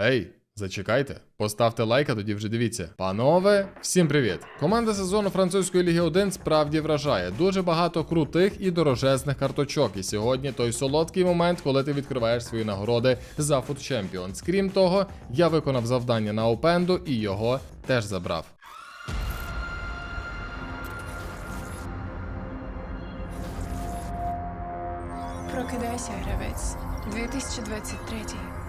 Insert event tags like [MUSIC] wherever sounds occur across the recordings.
Ей, зачекайте, поставте лайк, а тоді вже дивіться. Панове, всім привіт! Команда сезону французької ліги 1 справді вражає. Дуже багато крутих і дорожезних карточок. І сьогодні той солодкий момент, коли ти відкриваєш свої нагороди за Foot Champions. Крім того, я виконав завдання на Опенду і його теж забрав. Прокидайся, гравець. 2023.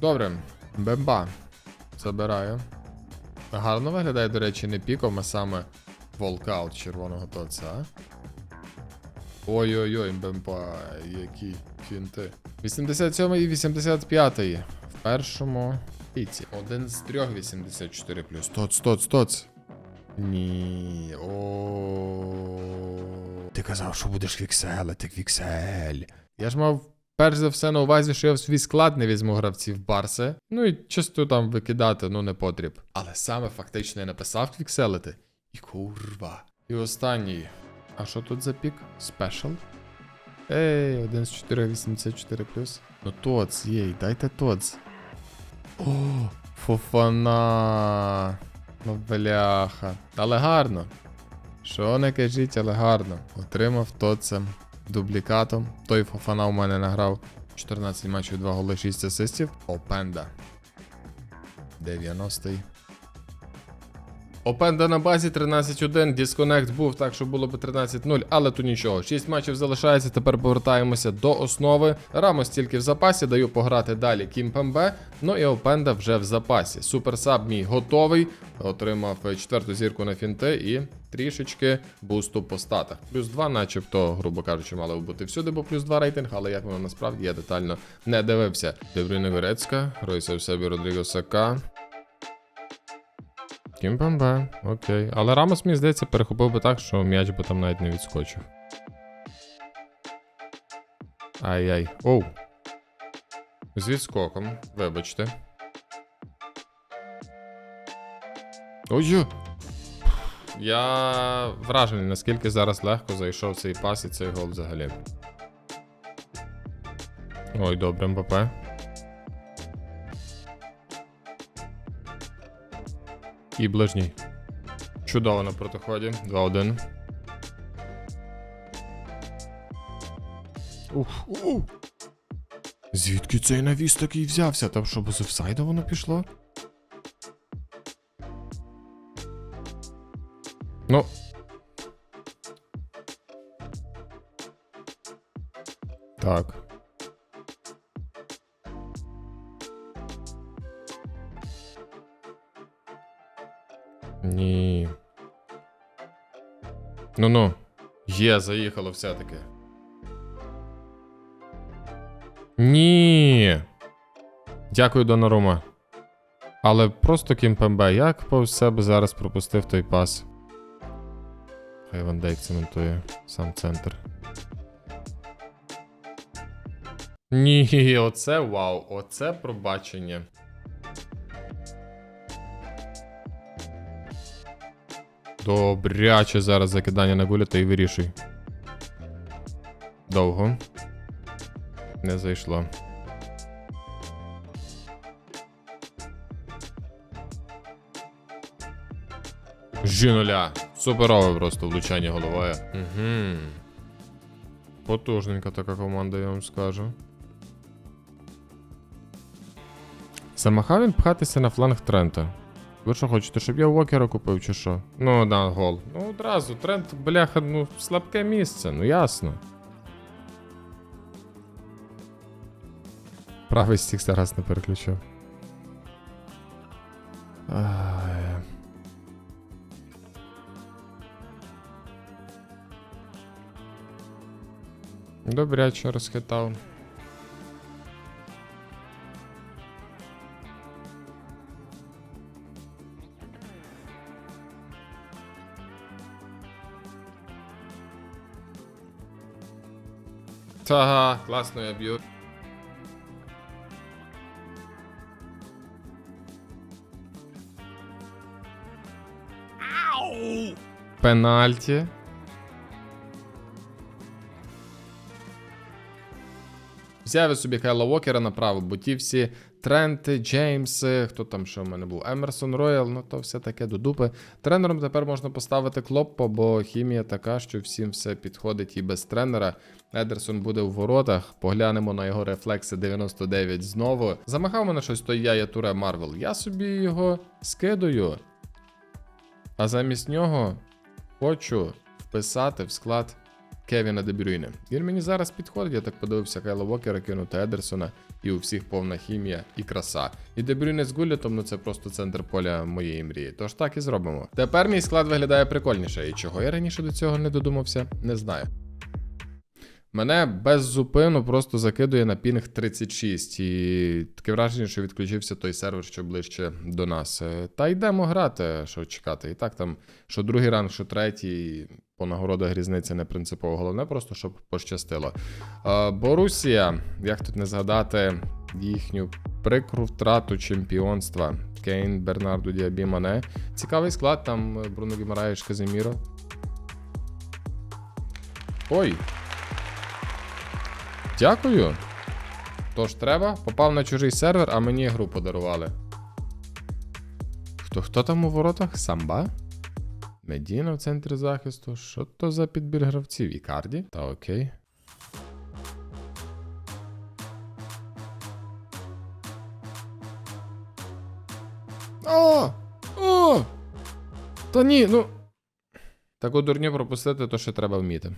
Добре, бемба. Забираю. Гарно виглядає, до речі, не піком, а саме волкаут червоного тоца. Ой-ой-ой, бемба, які фінти. 87 і 85 в першому піці. Один з трьох 84 плюс. Тоц, тоц, тоц. Ні. О. Ти казав, що будеш віксель, так віксель. Я ж мав перш за все на увазі, що я в свій склад не візьму гравців Барси. Ну і чисто там викидати, ну не потріб. Але саме фактично я написав квікселити. І курва. І останній. А що тут за пік? Спешл? Ей, 1 з 4, 84 плюс. Ну тоц, єй, дайте тоц. О, фофана. Ну бляха. Але гарно. Що не кажіть, але гарно. Отримав тоца дублікатом. Той фофана у мене награв 14 матчів, 2 голи, 6 асистів. Опенда. 90-й. Опенда на базі 13-1. Дисконект був так, що було б 13-0, але то нічого. 6 матчів залишається. Тепер повертаємося до основи. Рамос тільки в запасі, даю пограти далі Кімпембе. Ну і Опенда вже в запасі. Суперсаб мій готовий. Отримав четверту зірку на фінти і трішечки бусту по статах. Плюс 2, начебто, грубо кажучи, мало б бути всюди, бо плюс 2 рейтинг, але як воно насправді я детально не дивився. Дебрюне Горецька, Ройса в себе Родріго Сака. Кімпембе, окей. Але Рамос, мені здається, перехопив би так, що м'яч би там навіть не відскочив. Ай-яй. Оу. З відскоком, вибачте. Ой. Я вражений, наскільки зараз легко зайшов цей пас і цей гол взагалі. Ой, добре, МПП. І ближній. Чудово на протиході. 2-1. Уф, уф. Звідки цей навіс такий взявся? Там що без офсайду воно пішло? Ну. Так. Ну-ну. Є, заїхало все-таки. Ні. Дякую, Донорума. Але просто Кімпембе, як повз себе зараз пропустив той пас. Хай Ван Дейк цементує сам центр. Ні, оце вау, оце пробачення. Добряче зараз закидання на гуляти і вирішуй. Довго. Не зайшло. Жінуля. Суперове просто влучання головою. Угу. Потужненька така команда, я вам скажу. Замахав він пхатися на фланг Трента. Ви що хочете, щоб я Уокера купив чи що? Ну, да, гол. Ну, одразу, Трент, бляха, ну, слабке місце, ну ясно. Правий стік зараз не переключив. Ай. Добряче розхитав. Та, класно я б'ю. Пенальті. Взяв я собі Кайла Уокера направо, бо ті всі Тренти, Джеймси, хто там ще в мене був? Емерсон Роял, ну то все таке до дупи. Тренером тепер можна поставити Клоппа, бо хімія така, що всім все підходить і без тренера. Едерсон буде в воротах. Поглянемо на його рефлекси 99 знову. Замахав мене щось той Яя Туре Марвел. Я собі його скидаю. А замість нього хочу вписати в склад Кевіна Дебрюйне. Він мені зараз підходить, я так подивився Кайла Вокера, кинути Едерсона, і у всіх повна хімія і краса. І Дебрюйне з Гуллітом, ну це просто центр поля моєї мрії. Тож так і зробимо. Тепер мій склад виглядає прикольніше, і чого я раніше до цього не додумався, не знаю. Мене без зупину просто закидує на пінг 36, і таке враження, що відключився той сервер, що ближче до нас. Е, Та йдемо грати, що чекати. І так там, що другий ранг, що третій, по нагородах різниця не принципово. Головне, просто щоб пощастило. Е, Борусія, як тут не згадати їхню прикру втрату чемпіонства. Кейн, Бернарду, Діабі, Мане. Цікавий склад, там е, Бруно Гімараєш, Казиміро. Ой, Дякую. Тож треба, попав на чужий сервер, а мені гру подарували. Хто хто там у воротах? Самба? Медіна в центрі захисту. Що то за підбір гравців? Ікарді? Та окей. О! О! Та ні, ну. Таку дурню пропустити, то ще треба вміти.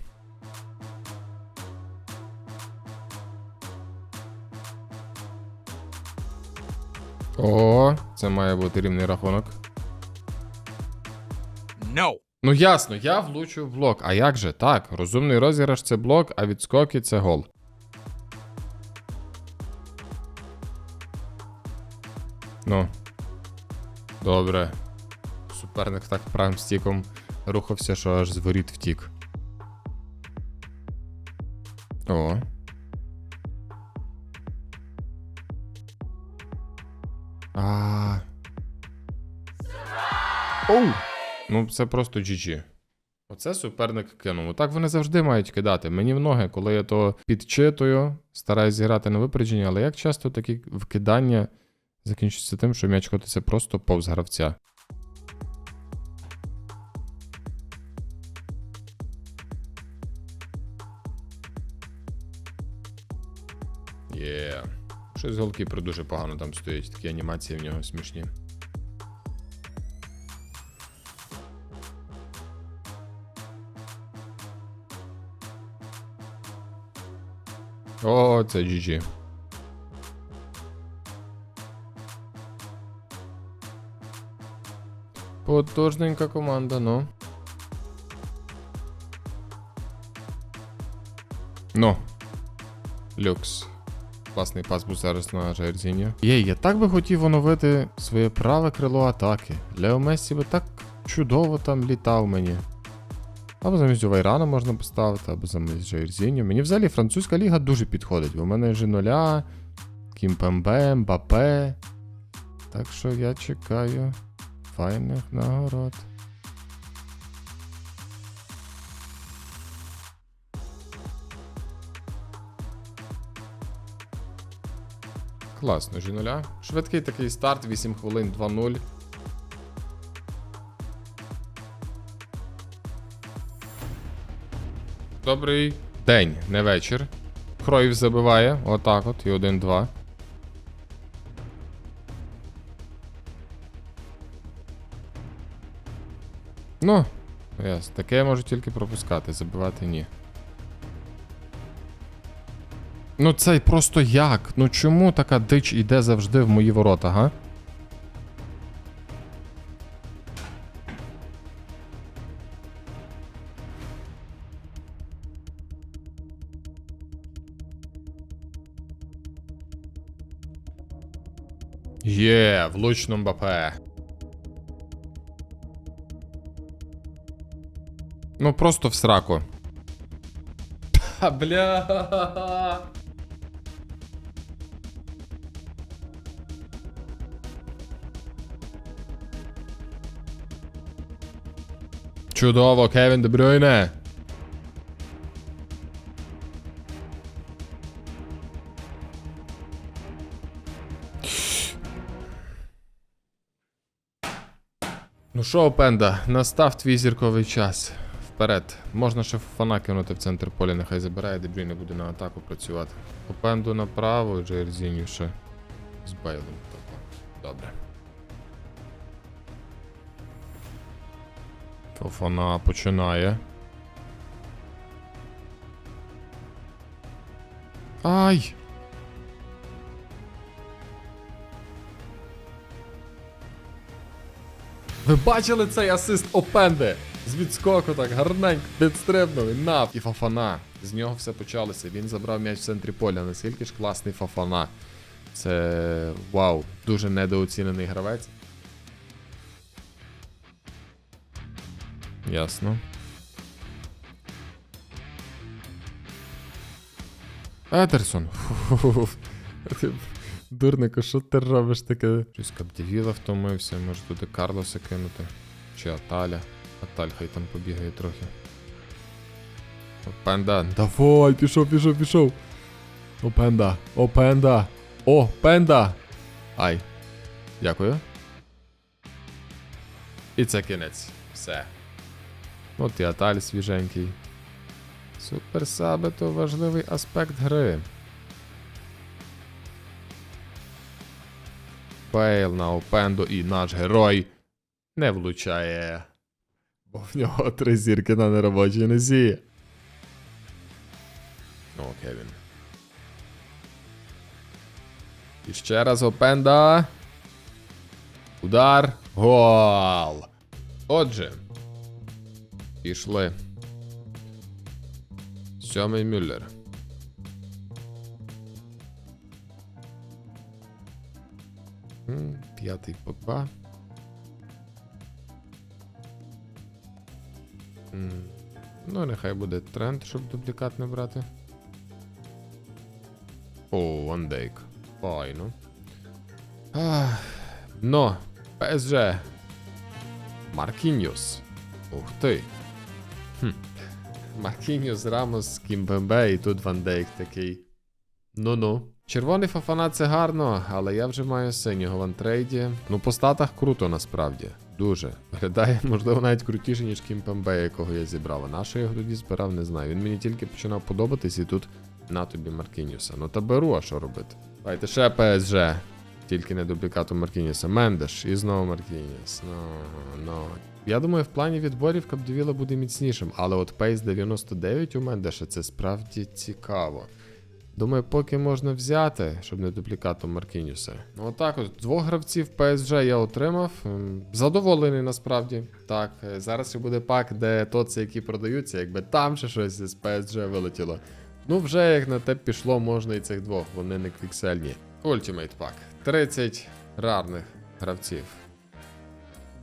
О, це має бути рівний рахунок. No. Ну ясно, я влучу в блок. А як же? Так, розумний розіграш це блок, а відскоки це гол. Ну. Добре. Суперник так правим стіком рухався, що аж з воріт втік. О. А. Оу! Ну, це просто GG. Оце суперник кинув. Так вони завжди мають кидати. Мені в ноги, коли я то підчитую, стараюсь зіграти на випередження, але як часто такі вкидання закінчуються тим, що м'яч котиться просто повз гравця. Є. Щось голкіпер дуже погано там стоїть, такі анімації в нього смішні. О, це GG. Потужненька команда, ну. Ну. Люкс. Класний пас був зараз на Жаерзіні. Єй, я так би хотів оновити своє праве крило атаки. Лео Мессі би так чудово там літав мені. Або замість Вайрана можна поставити, або замість Жаірзіньо. Мені взагалі французька ліга дуже підходить, бо в мене Жиноля, Кімпембе, Мбапе. Так що я чекаю файних нагород. Класно, Жіноля. Швидкий такий старт, 8 хвилин 2-0. Добрий день, не вечір. Кроїв забиває. Отак от. І 1-2. Ну, ясно. Таке можу тільки пропускати, забивати ні. Ну цей просто як? Ну чому така дич іде завжди в мої ворота, га? Є, влучно Мбапе. Ну просто в сраку. [LAUGHS] бля. Чудово, Кевін Дебрюйне. Ну що, Пенда, настав твій зірковий час. Вперед. Можна ще фана кинути в центр поля, нехай забирає, Дебрі не буде на атаку працювати. Опенду направо, Джерзіню ще з Бейлом. Тобто. Добре. Фофана починає. Ай! Ви бачили цей асист Опенде? З відскоку так гарненько підстрибнув і нав. І Фафана. З нього все почалося. Він забрав м'яч в центрі поля. Наскільки ж класний Фафана. Це вау, дуже недооцінений гравець. Ясно. Ти- Дурнику, що ти робиш таке? Щось Капдевіла втомився, може туди Карлоса кинути. Чи Аталя. Аталь хай там побігає трохи. Опенда. Давай, пішов, пішов, пішов. Опенда. Опенда. О, пенда. Ай. Дякую. І це кінець. Все. От і Аталь свіженький. Суперсаби то важливий аспект гри. Фейл на Опендо і наш герой не влучає. Бо в нього три зірки на неробочій нозі. О, Кевін. І ще раз Опенда. Удар. Гол. Отже. Пішли. Сьомий Мюллер. П'ятий Погба. Ну, нехай буде тренд, щоб дублікат не брати. О, Ван Дейк. Файно. Ах, но, ПСЖ. Маркіньос. Ух ти. Хм. Маркіньос, Рамос, Кімбембе і тут Ван Дейк такий. Ну-ну. Червоний фафана це гарно, але я вже маю синього в антрейді. Ну, по статах круто насправді. Дуже. Виглядає, можливо, навіть крутіше, ніж Кімпембе, якого я зібрав. А на його тоді збирав, не знаю. Він мені тільки починав подобатись і тут на тобі Маркініуса. Ну та беру, а що робити? Давайте ще ПСЖ. Тільки не дублікату Маркініуса. Мендеш і знову Маркініус. Ну, ну. Я думаю, в плані відборів Капдевіла буде міцнішим, але от пейс 99 у Мендеша це справді цікаво. Думаю, поки можна взяти, щоб не Маркінюса. Ну, отак от, двох гравців PSG я отримав. Задоволений насправді. Так, е, зараз ще буде пак, де тоці, які продаються, якби там ще щось з PSG вилетіло. Ну, вже як на те пішло, можна і цих двох, вони не квіксельні. Ultimate пак. 30 рарних гравців.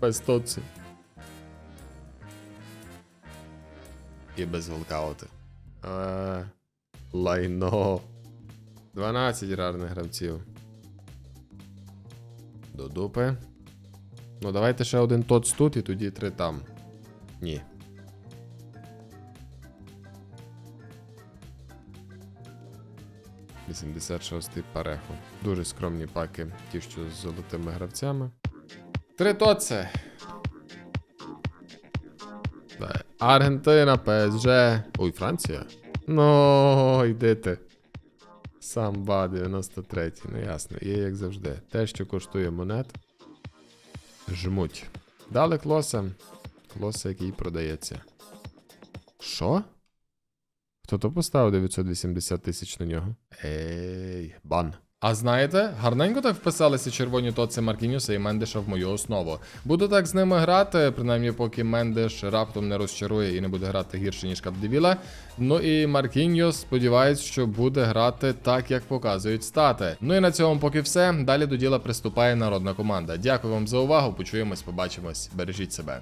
Без тоці. І без волкаути. Е, Лайно. 12 рарних гравців. До дупи. Ну, давайте ще один тоц тут і тоді три там. Ні. Вісімдесят шостий пареху. Дуже скромні паки, ті, що з золотими гравцями. Три тоце. Аргентина, ПСЖ. Ой, Франція. Ну, йди. Самба 93. Ну ясно, є як завжди. Те, що коштує монет. Жмуть. Дали клоса. Клоса, який продається. Що? Хто то поставив 980 тисяч на нього? Ей, бан. А знаєте, гарненько так вписалися червоні тоці Маркінюса і Мендеша в мою основу. Буду так з ними грати, принаймні поки Мендеш раптом не розчарує і не буде грати гірше, ніж Капдевіла. Ну і Маркіньос, сподіваюсь, що буде грати так, як показують стати. Ну і на цьому поки все. Далі до діла приступає народна команда. Дякую вам за увагу. Почуємось, побачимось. Бережіть себе.